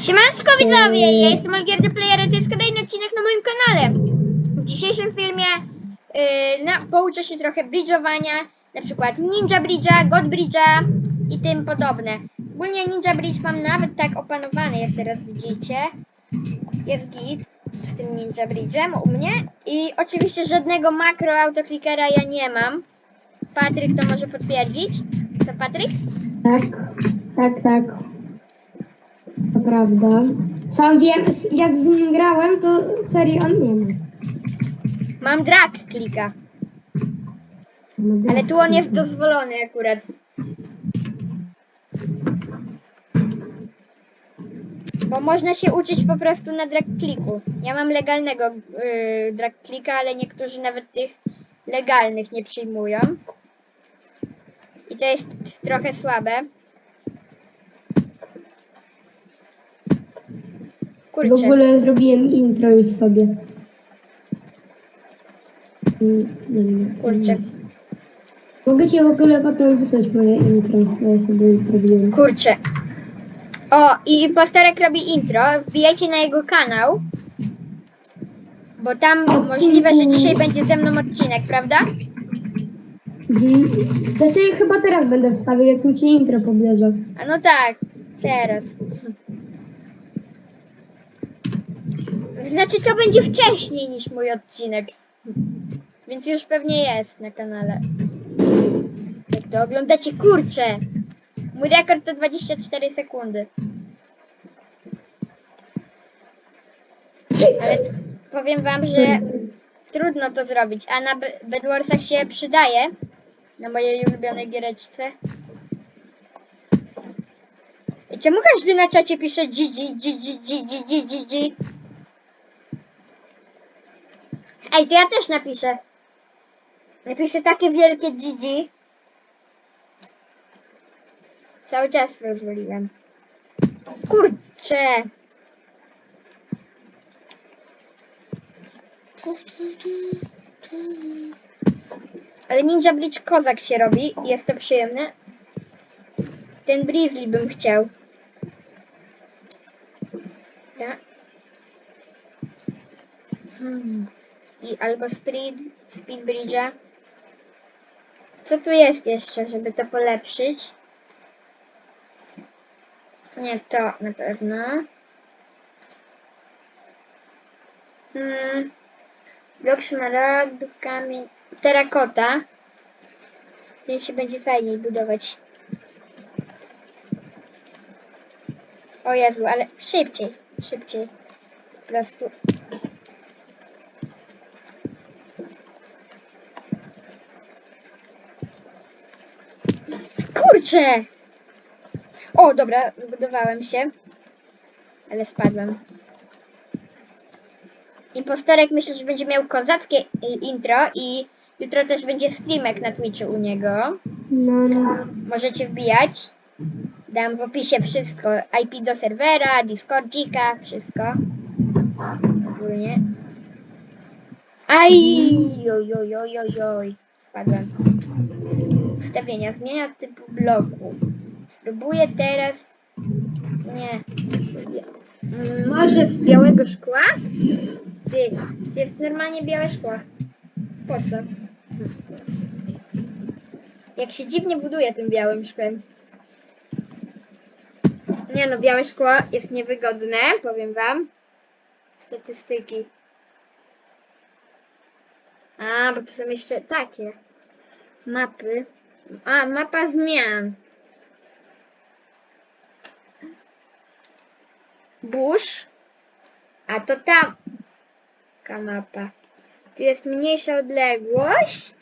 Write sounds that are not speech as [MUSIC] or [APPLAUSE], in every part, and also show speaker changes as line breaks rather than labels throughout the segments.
Siemaneczko widzowie, ja jestem Algier the Player, a to jest kolejny odcinek na moim kanale. W dzisiejszym filmie yy, pouczę się trochę bridge'owania, na przykład Ninja Bridge'a, God Bridge'a i tym podobne. Ogólnie Ninja Bridge mam nawet tak opanowany, jak teraz widzicie. Jest git z tym Ninja Bridge'em u mnie i oczywiście żadnego makro autoklikera ja nie mam. Patryk to może potwierdzić. To Patryk?
Tak, tak, tak. To prawda. Sam wiem, jak z nim grałem, to serii on nie ma.
Mam drag klika.
No,
Ale tu on jest dozwolony akurat. Bo można się uczyć po prostu na drag kliku. Ja mam legalnego yy, drag klika, ale niektórzy nawet tych legalnych nie przyjmują. I to jest trochę słabe.
W
Kurczę.
ogóle zrobiłem intro już sobie. Mm.
Kurczę.
Mogę ci w ogóle potem wysłać moje intro, bo ja sobie zrobiłem.
Kurczę. O, i Impostorek robi intro. Wbijajcie na jego kanał. Bo tam możliwe, że dzisiaj będzie ze mną odcinek, prawda?
Mhm. Znaczy chyba teraz będę wstawiał, jak mi ci intro pobierze.
A no tak, teraz. Znaczy to będzie wcześniej niż mój odcinek. Więc już pewnie jest na kanale. Jak to oglądacie, kurczę. Mój rekord to 24 sekundy. Ale powiem wam, że trudno to zrobić, a na Be- Bedwarsach się przydaje. Na mojej ulubionej giereczce. I czemu każdy na czacie pisze GG, GG, GG, GG, GG? Ej, to ja też napiszę. Napiszę takie wielkie GG. Cały czas rozwaliłem. Kurczę. Ale Ninja Bridge kozak się robi. Jest to przyjemne. Ten Grizzly bym chciał. Ja. Hmm. I albo Speed, speed Bridge'a. Co tu jest jeszcze, żeby to polepszyć? Nie, to na pewno. Hmm. Blok szmaragdów, kamień. Terakota. Ten się będzie fajniej budować. O Jezu, ale szybciej, szybciej. Po prostu. Kurczę! O, dobra, zbudowałem się. Ale spadłem. Imposterek myślę, że będzie miał kozackie intro i jutro też będzie streamek na Twitchu u niego.
No, no.
Możecie wbijać. Dam w opisie wszystko. IP do serwera, Discordzika, wszystko. Ogólnie. Aj! Oj, oj, oj, oj, oj. Spadłem. Ustawienia. Zmienia typu bloku. Spróbuję teraz... Nie. Może z białego szkła? Ty, jest normalnie białe szkło. Po co? Jak się dziwnie buduje tym białym szkłem. Nie no, białe szkło jest niewygodne, powiem wam. Statystyki. A, bo tu są jeszcze takie. Mapy. A, mapa zmian. Burz. A to tam. Mapa. Tu jest mniejsza odległość.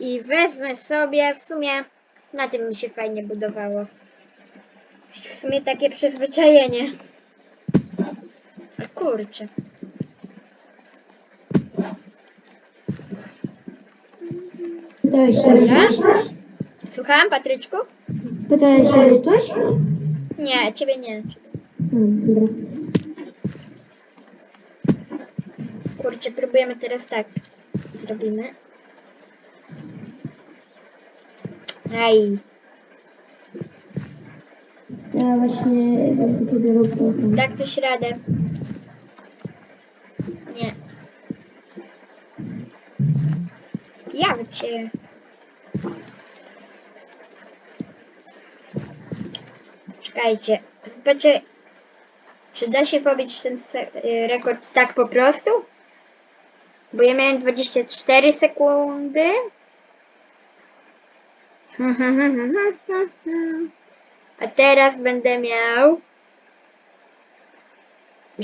I wezmę sobie, w sumie na tym mi się fajnie budowało. W sumie takie przyzwyczajenie. A Kurczę.
Się o
Dobra.
Coś?
Słucham, Patryczku?
Pytałeś się coś?
Nie, ciebie nie.
Dobra.
Kurczę, próbujemy teraz tak. Zrobimy. Aj.
Ja właśnie będę sobie robił.
Tak też radę. Nie. Ja cię. Czekajcie. Czy da się pobić ten y, rekord tak po prostu? Bo ja miałem 24 sekundy. [LAUGHS] A teraz będę miał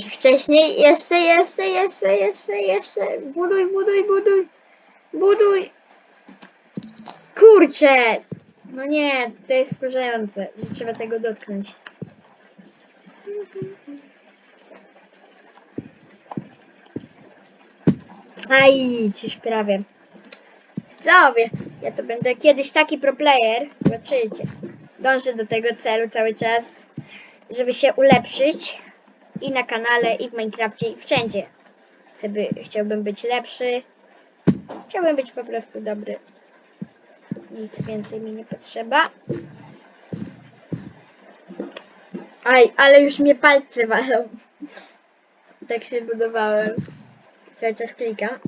Wcześniej jeszcze, jeszcze, jeszcze, jeszcze, jeszcze. Buduj, buduj, buduj. Buduj. Kurczę. No nie, to jest wkurzające, że trzeba tego dotknąć. Aj, już prawie. Widzowie, ja to będę kiedyś taki pro player, zobaczycie. Dążę do tego celu cały czas, żeby się ulepszyć i na kanale, i w Minecrafcie, i wszędzie. Chcę by, chciałbym być lepszy. Chciałbym być po prostu dobry. Nic więcej mi nie potrzeba. Aj, ale już mnie palce walą. Tak się budowałem. Cały czas klikam.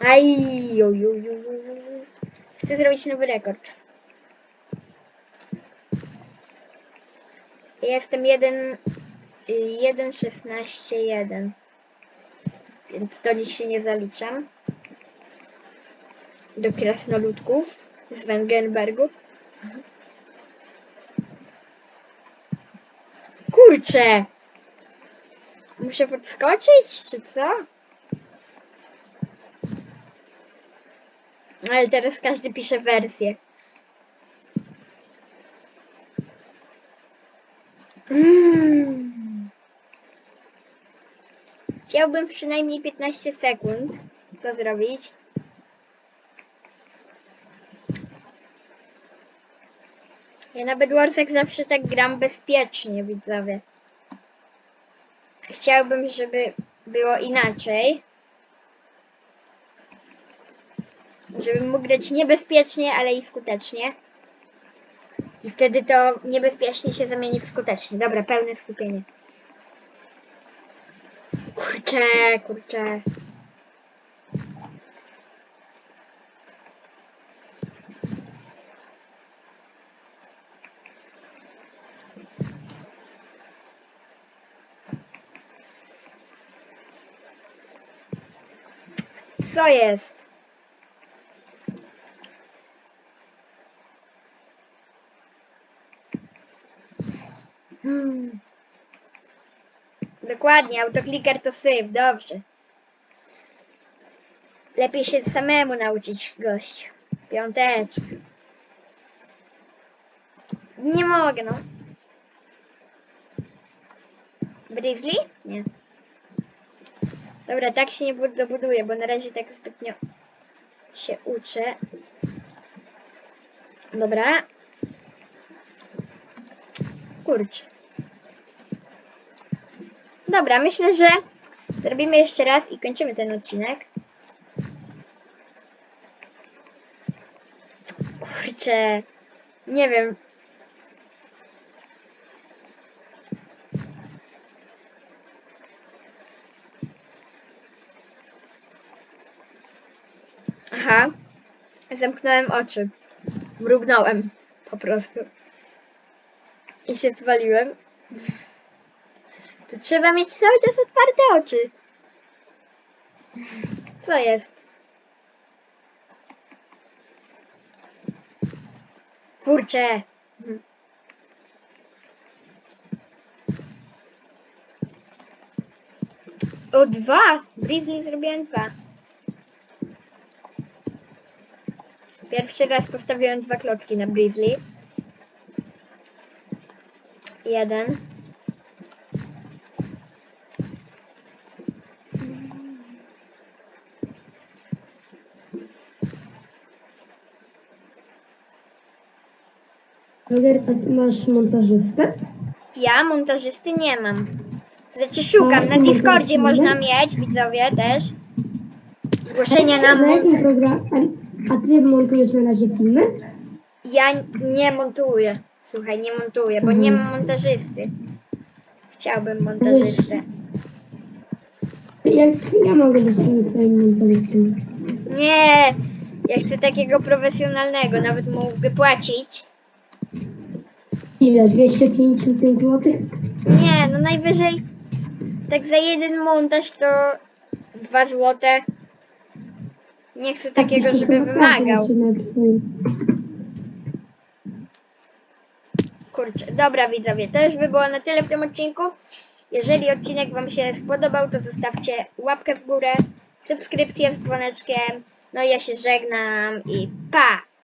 Aj, ju, ju, ju, ju. Chcę zrobić nowy rekord. Jestem 1 1.16.1 Więc do nich się nie zaliczam. Do krasnoludków z Wengenbergu. Kurczę! Muszę podskoczyć, czy co? Ale teraz każdy pisze wersję. Mm. Chciałbym przynajmniej 15 sekund to zrobić. Ja na Bedwarsach zawsze tak gram bezpiecznie, widzowie. Chciałbym, żeby było inaczej. Żebym mógł grać niebezpiecznie, ale i skutecznie. I wtedy to niebezpiecznie się zamieni w skutecznie. Dobra, pełne skupienie. Kurczę, kurczę. Co jest? Hmm. Dokładnie, autokliker to syf, dobrze. Lepiej się samemu nauczyć, gość. Piąteczka. Nie mogę, no. Grizzly? Nie. Dobra, tak się nie bud- dobuduję, bo na razie tak zbytnio się uczę. Dobra. Kurczę. Dobra, myślę, że zrobimy jeszcze raz i kończymy ten odcinek. Kurczę. Nie wiem. Zamknąłem oczy. Mrugnąłem. Po prostu. I się zwaliłem. Tu trzeba mieć cały czas otwarte oczy. Co jest? Kurczę. O dwa! Grizzly zrobiłem dwa. Pierwszy raz postawiłem dwa klocki na Grizzly. Jeden.
Roger, a ty masz montażystę?
Ja montażysty nie mam. Znaczy szukam. Na Discordzie można mieć, widzowie też. Zgłoszenia na
Na jakim? A, ty montujesz na razie filmy?
Ja nie montuję. Słuchaj, nie montuję, bo nie
Mhm.
mam montażysty. Chciałbym montażystę.
Jak ja mogę być twoim montażystą?
Nie! Ja chcę takiego profesjonalnego, nawet mógłby płacić.
Ile? 255 zł?
Nie, no najwyżej tak za jeden montaż to dwa złote. Nie chcę takiego, żeby wymagał. Kurczę, dobra widzowie, to już by było na tyle w tym odcinku. Jeżeli odcinek Wam się spodobał, to zostawcie łapkę w górę, subskrypcję z dzwoneczkiem. No i ja się żegnam i pa!